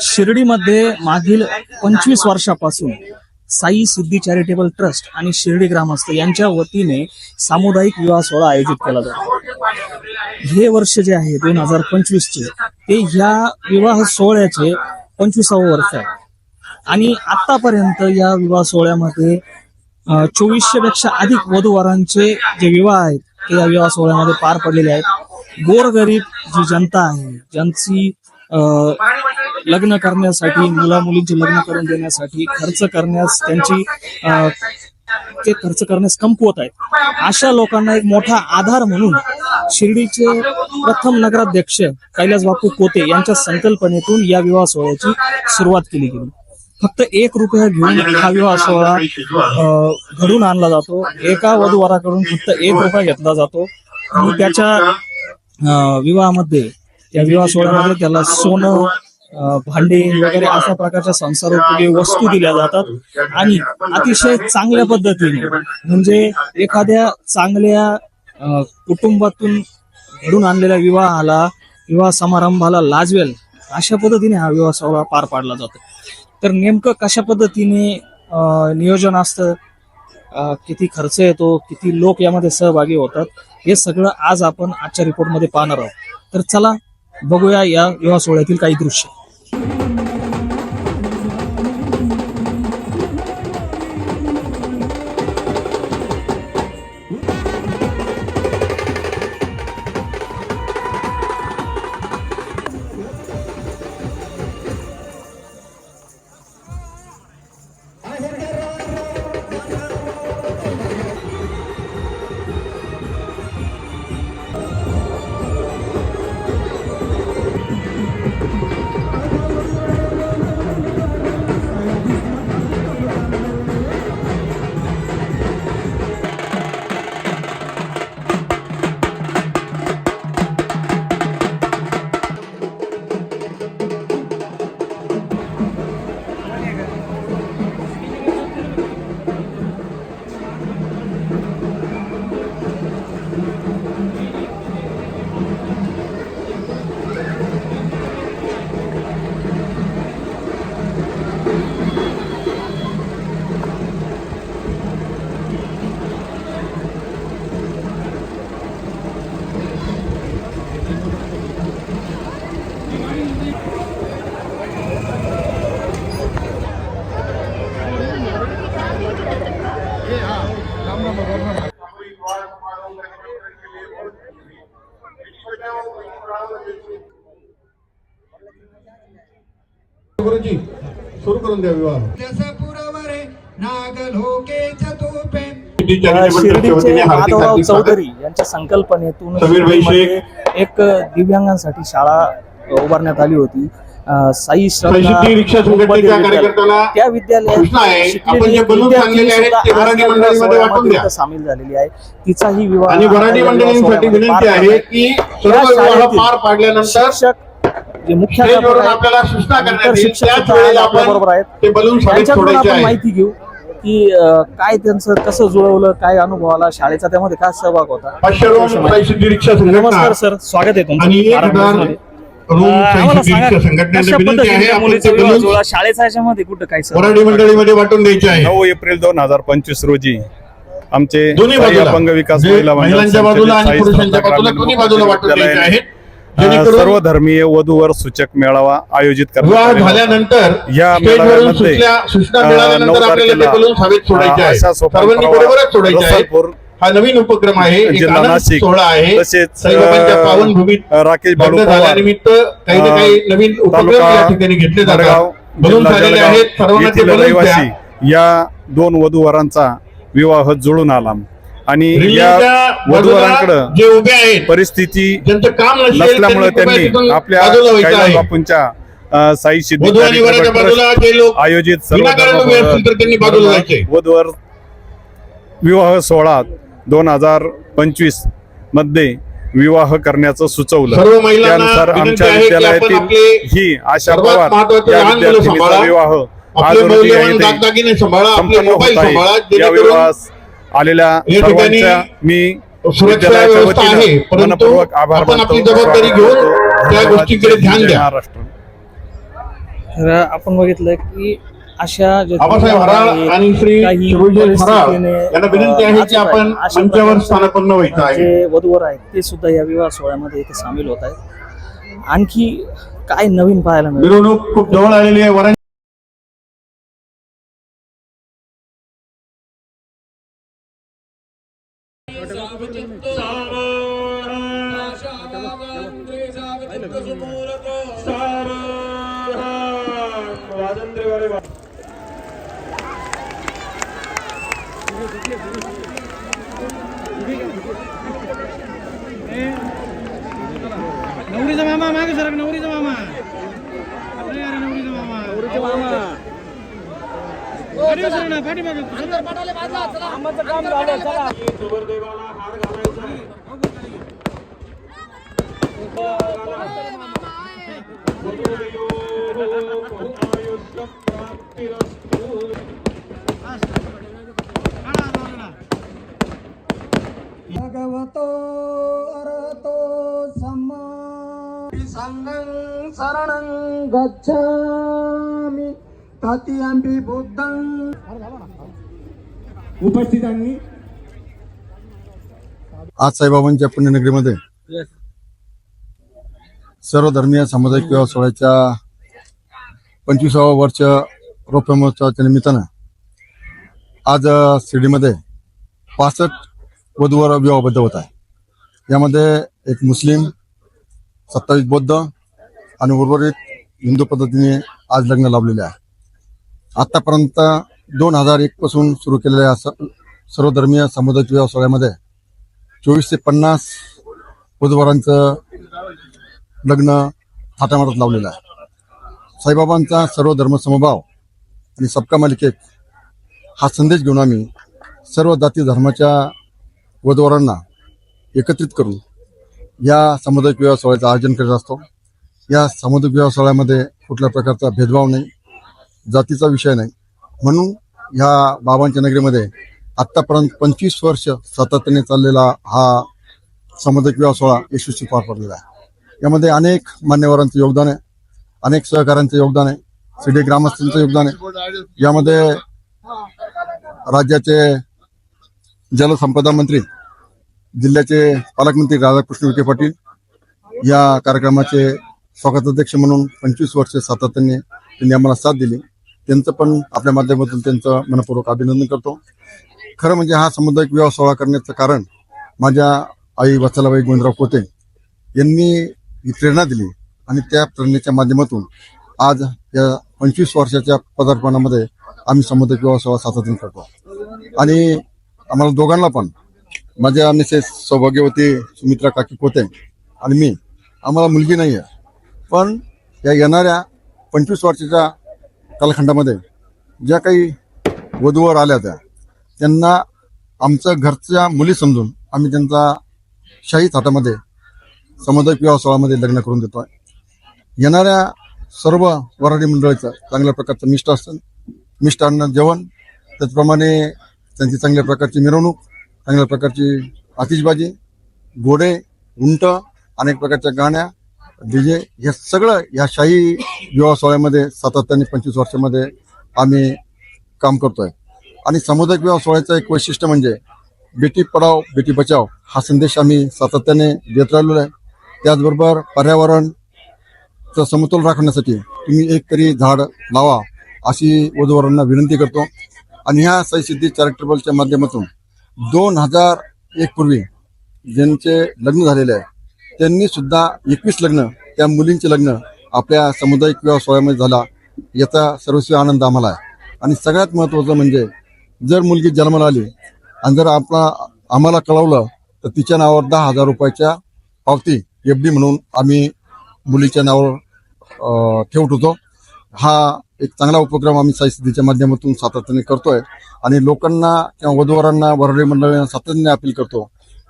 शिर्डीमध्ये मागील पंचवीस वर्षापासून साई सिद्धी चॅरिटेबल ट्रस्ट आणि शिर्डी ग्रामस्थ यांच्या वतीने सामुदायिक विवाह सोहळा आयोजित केला जातो. हे वर्ष जे आहे दोन हजार पंचवीस चे ते ह्या विवाह सोहळ्याचे पंचवीसावं वर्ष आहे. आणि आतापर्यंत या विवाह सोहळ्यामध्ये चोवीसशे पेक्षा अधिक वधूवरांचे जे विवाह आहेत ते या विवाह सोहळ्यामध्ये पार पडलेले आहेत. गोरगरीब जी जनता आहे ज्यांची अं, लग्न करण्यासाठी मुला मुलींचे लग्न करून देण्यासाठी खर्च करण्यास त्यांची ते खर्च करण्यास कमकुवत आहेत. अशा लोकांना एक मोठा आधार म्हणून शिर्डीचे प्रथम नगराध्यक्ष कैलास बापू कोते यांच्या संकल्पनेतून या विवाह सोहळ्याची सुरुवात केली गेली. फक्त एक रुपया घेऊन हा विवाह सोहळा अं, घडून आणला जातो. एका वधूवराकडून फक्त एक रुपया घेतला जातो. आणि त्याच्या अं, विवाहामध्ये त्या विवाह सोहळ्यामध्ये त्याला सोनं भांडे वगैरे अशा प्रकारच्या संसारोपयोगी वस्तू दिल्या जातात आणि अतिशय चांगल्या पद्धतीने. म्हणजे एखाद्या चांगल्या कुटुंबातून घडून आणलेल्या विवाहाला विवाह समारंभाला लाजवेल अशा पद्धतीने हा विवाह सोहळा पार पाडला जातो. तर नेमकं कशा पद्धतीने नियोजन असतं? किती खर्च येतो? किती लोक यामध्ये सहभागी होतात? हे सगळं आज आपण आजच्या रिपोर्टमध्ये पाहणार आहोत. तर चला बघूया या विवाह सोहळ्यातील काही दृश्य. करून द्या विवाह. चौधरी यांच्या संकल्पनेतून एक दिव्यांगांसाठी शाळा उभारण्यात आली होती. साई त्या विद्यालयात सामील झालेली आहे. तिचाही विवाह आणि विनंती आहे. की शिक्षक जे शिक्षक आपल्या बरोबर आहेत. त्यांच्याकडून आपण माहिती घेऊ की काय त्यांचं कसं जुळवलं काय अनुभव आला शाळेचा त्यामध्ये काय सहभाग होता. नमस्कार सर. स्वागत आहे तुमचं. ह्याच्यामध्ये कुठं काय सहभाग? वराडी मंडळीमध्ये वाटून द्यायचे आहे. नऊ एप्रिल दोन हजार पंचवीस रोजी आमचे दोन्ही साई बाजूला अपंग विकास महिला महिलांच्या बाजूला आणि पुरुषांच्या बाजूला दोन्ही बाजूला वाटून द्यायचे सर्व धर्मीय वधूवर सूचक मेळावा आयोजित करण्यात. झाल्यानंतर या मेळाव्यामध्ये, नऊ तारखेला, अशा हा नवीन उपक्रम आहे. जिल्हा नाशिक सोहळा आहे. तसेच पावन भूमीत राकेश पवार झाल्यानिमित्त काही ना काही नवीन उपक्रम या ठिकाणी घेतले जातात. बलून झालेले आहेत. सर्वांना रहिवासी या दोन वधूवरांचा विवाह जुळून आला. आणि या वधूवरांकडे जे उभे आहेत परिस्थिती काम नसेल नसल्यामुळे त्यांनी आपल्या कैलास. बापूंच्या साई सिद्धी आयोजित सर्व. वधूवर विवाह सोहळा दोन हजार पंचवीसमध्ये विवाह करण्याचं सुचवलं त्यानुसार आमच्या विद्यालयातील ही आशा पवार या विद्यार्थिनीचा. विवाह आज संपन्न होत आहे या विवाहास आलेल्या मी मनपूर्वक आभार आपण मानतो. आपली जबाबदारी स्वागत घेऊन करतो. त्या धन्यवाद. गोष्टीकडे ध्यान जय द्या महाराष्ट्र तर आपण बघितलं की अशा आणि श्री विनंती आहे नाचत की आपण मंचावर स्थानापन्न व्हायचं आहे वधूवर आहेत ते सुद्धा या विवाह सोहळ्यामध्ये इथे सामील होत आहेत आणखी काय नवीन पाहायला मिळेल मिरवणूक खूप जवळ आलेली आहे नवरीचा मामा मागे सरक नवरीचा मामा अरे अरे नवरीचा मामा नवरीचा मामा पाठीमागे सरक ना, पाठीमागे. भगवतो अरहतो सम्मा। संगं शरणं गच्छामि। ततियंपि बुद्धं। उपस्थितांनी आज साईबाबांच्या पुण्यनगरीमध्ये सर्व धर्मीय सामुदायिक विवाह सोहळ्याच्या पंचवीसावं वर्ष रौप्य महोत्सवाच्या निमित्तानं आज शिर्डीमध्ये पासष्ट वधूवर विवाहबद्ध होत आहे. यामध्ये एक मुस्लिम सत्तावीस बौद्ध आणि उर्वरित हिंदू पद्धतीने आज लग्न लावलेले आहे. आतापर्यंत दोन हजार एक पासून सुरू केलेल्या स- सर्वधर्मीय सामुदायिक विवाह सोहळ्यामध्ये चोवीस ते पन्नास वधूवरांचं लग्न थाटामाटात लावलेलं आहे. साईबाबांचा सर्व धर्मसमभाव आणि सबका मालिकेत हा संदेश घेऊन आम्ही सर्व जाती धर्माच्या वधवारांना एकत्रित करून या सामुदायिक विवाह सोहळ्याचं आयोजन करीत असतो. या सामुदायिक विवाह सोहळ्यामध्ये कुठल्या प्रकारचा भेदभाव नाही जातीचा विषय नाही. म्हणून ह्या बाबांच्या नगरीमध्ये आत्तापर्यंत पंचवीस वर्ष सातत्याने चाललेला हा सामुदायिक विवाह सोहळा यशस्वी पार पडलेला आहे. यामध्ये अनेक मान्यवरांचं योगदान आहे अनेक सहकाऱ्यांचं योगदान आहे सिडी ग्रामस्थांचं योगदान आहे. यामध्ये राज्याचे जलसंपदा मंत्री जिल्ह्याचे पालकमंत्री राधाकृष्ण विखे पाटील या कार्यक्रमाचे स्वागताध्यक्ष म्हणून पंचवीस वर्षे सातत्याने त्यांनी आम्हाला साथ दिली. त्यांचं पण आपल्या माध्यमातून त्यांचं मनपूर्वक अभिनंदन करतो. खरं म्हणजे हा सामुदायिक विवाह सोहळा करण्याचं कारण माझ्या आई वत्सलाबाई गोविंदराव कोते यांनी ही प्रेरणा दिली आणि त्या प्रेरणेच्या माध्यमातून आज या पंचवीस वर्षाच्या पदार्पणामध्ये आम्ही समुद्र विवाह सेवा सातत्याने करतो आणि आम्हाला दोघांना पण माझ्या मिसेस सौभाग्यवती सुमित्रा काकी पोते आणि मी आम्हाला मुलगी नाही आहे पण या येणाऱ्या पंचवीस वर्षाच्या कालखंडामध्ये ज्या काही वधूवर आल्या त्या त्यांना आमचं घरच्या मुली समजून आम्ही त्यांचा शाही थाटामध्ये समुदाय विवाह सोहळामध्ये लग्न करून देतो आहे येणाऱ्या सर्व वराडी मंडळीचं चांगल्या प्रकारचं मिष्ट असतं मिष्टान्न जेवण त्याचप्रमाणे त्यांची चांगल्या प्रकारची मिरवणूक चांगल्या प्रकारची आतिषबाजी घोडे उंट अनेक प्रकारच्या गाण्या डीजे हे सगळं या शाही विवाह सोहळ्यामध्ये सातत्याने पंचवीस वर्षामध्ये आम्ही काम करतोय. आणि सामुदायिक विवाह सोहळ्याचं एक वैशिष्ट्य म्हणजे बेटी पढाव बेटी बचाव हा संदेश आम्ही सातत्याने देत राहिलेलो आहे. त्याचबरोबर पर्यावरणचं समतोल राखण्यासाठी तुम्ही एक तरी झाड लावा अशी वधूवरांना विनंती करतो. आणि ह्या सईसिद्धी चॅरिटेबलच्या माध्यमातून दोन हजार एक पूर्वी ज्यांचे लग्न झालेले आहे त्यांनी सुद्धा एकवीस लग्न त्या मुलींचे लग्न आपल्या सामुदायिक विवाह सोहळ्यामध्ये झाला याचा सर्वस्वी आनंद आम्हाला आहे. आणि सगळ्यात महत्त्वाचं म्हणजे जर मुलगी जन्माला आली आणि जर आपला आम्हाला कळवलं तर तिच्या नावावर दहा हजार रुपयाच्या पावती एफ डी म्हणून आम्ही मुलीच्या नावावर ठेवत होतो. हा एक चांगला उपक्रम आम्ही साई सिद्धीच्या माध्यमातून सातत्याने करतोय. आणि लोकांना किंवा वधूवरांना वरळी मंडळांना सातत्याने अपील करतो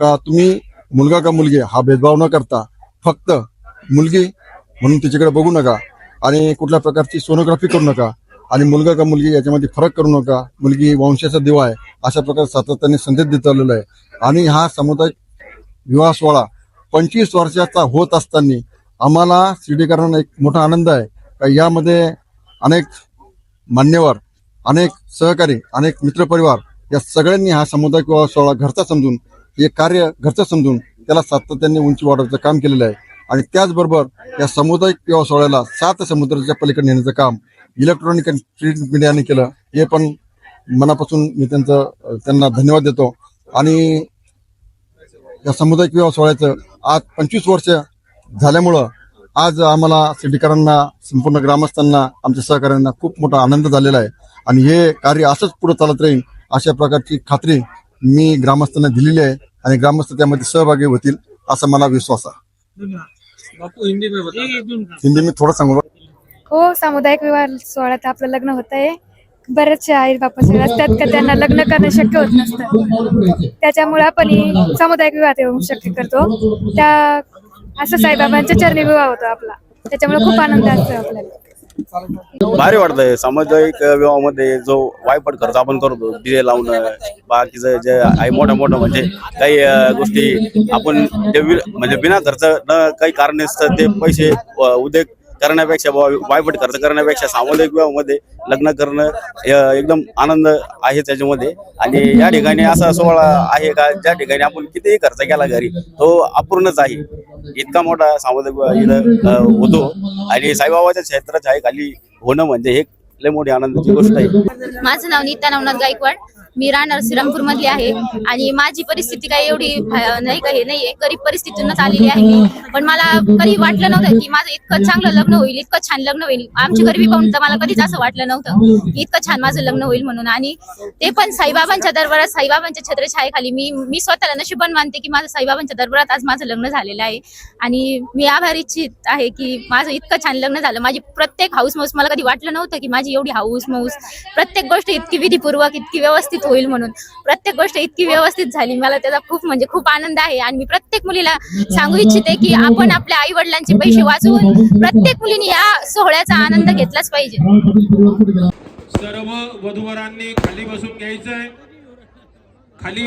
का तुम्ही मुलगा का मुलगी हा भेदभाव न करता फक्त मुलगी म्हणून तिच्याकडे बघू नका आणि कुठल्या प्रकारची सोनोग्राफी करू नका आणि मुलगा का मुलगी याच्यामध्ये फरक करू नका. मुलगी वंशाचा दिवा आहे. अशा प्रकारे सातत्याने संदेश देत आलेला आहे. आणि हा सामुदायिक विवाह सोहळा पंचवीस वर्षाचा होत असताना आम्हाला शिर्डीकरांना एक मोठा आनंद आहे. का यामध्ये अनेक मान्यवर अनेक सहकारी अनेक मित्रपरिवार या सगळ्यांनी हा सामुदायिक विवाह सोहळा घरचा समजून हे कार्य घरचं समजून त्याला सातत्याने उंची वाढवण्याचं काम केलेलं आहे. आणि त्याचबरोबर या सामुदायिक विवाह सोहळ्याला सात समुद्राच्या पलीकडे नेण्याचं काम इलेक्ट्रॉनिक आणि प्रिंट मीडियाने केलं हे पण मनापासून मी त्यांचं त्यांना धन्यवाद देतो. आणि या सामुदायिक विवाह सोहळ्याचं आज पंचवीस वर्ष झाल्यामुळं आज आम्हाला सिटीकरांना संपूर्ण ग्रामस्थांना आमच्या सहकाऱ्यांना खूप मोठा आनंद झालेला आहे. आणि हे कार्य असंच पुढे चालत राहील अशा प्रकारची खात्री मी ग्रामस्थांना दिलेली आहे आणि ग्रामस्थ त्यामध्ये सहभागी होतील असा मला विश्वास आहे. बापू हिंदी में बता हिंदी मी थोडं सांगू हो सामुदायिक विवाह सोहळ्यात आपलं लग्न होत आहे बरेचसे आई बाप असे असतात का त्यांना लग्न करणं शक्य होत नसतं. त्याच्यामुळे आपण सामुदायिक विवाह येऊन शक्य करतो. त्या असं साईबाबांच्या चरणी विवाह होतो आपला. त्याच्यामुळे खूप आनंद असतो आपल्याला. भारी वाटतंय. सामुदायिक विवाहामध्ये जो वायपट खर्च आपण करतो दिवे लावणं बाकीचं जे आहे मोठं मोठं म्हणजे काही गोष्टी आपण म्हणजे बिना खर्च न काही कारण ते पैसे उद्योग करण्यापेक्षा वायपट खर्च करण्यापेक्षा सामुदायिक विवाहामध्ये लग्न करणं एकदम आनंद आहे त्याच्यामध्ये. आणि या ठिकाणी असा सोहळा आहे का? ज्या ठिकाणी आपण कितीही खर्च केला घरी तो अपूर्णच आहे. इतका मोठा सामुदायिक विवाह इथं होतो. आणि साईबाबाच्या क्षेत्राच्या आहे खाली होणं म्हणजे हे लय मोठी आनंदाची गोष्ट आहे. माझं नाव नीता नवनाथ गायकवाड. मी राहणार श्रीरामपूरमध्ये आहे. आणि माझी परिस्थिती काही एवढी नाही का हे नाहीये. गरीब परिस्थितीतूनच आलेली आहे मी. पण मला कधी वाटलं नव्हतं की माझं इतकं चांगलं लग्न होईल इतकं छान लग्न होईल. आमची गरिबी पाहून तर मला कधीच असं वाटलं नव्हतं की इतकं छान माझं लग्न होईल म्हणून. आणि ते पण साईबाबांच्या दरबारात साईबाबांच्या छत्रछायेखाली मी मी स्वतःला नशिबन मानते की माझं साईबाबांच्या दरबारात आज माझं लग्न झालेलं आहे. आणि मी आभार इच्छित आहे की माझं इतकं छान लग्न झालं. माझी प्रत्येक हाऊस माऊस मला कधी वाटलं नव्हतं की माझी एवढी हाऊस माऊस प्रत्येक गोष्ट इतकी विधीपूर्वक इतकी व्यवस्थित व्यवस्थित होईल म्हणून. प्रत्येक गोष्ट इतकी व्यवस्थित झाली. मला त्याचा खूप म्हणजे खूप आनंद आहे. आणि मी प्रत्येक मुलीला सांगू इच्छिते की आपण आपल्या आई वडिलांचे पैसे वाचवून प्रत्येक मुलीने या सोहळ्याचा आनंद घेतलाच पाहिजे. सर्व वधूवरांनी खाली बसून घ्यायचंय. खाली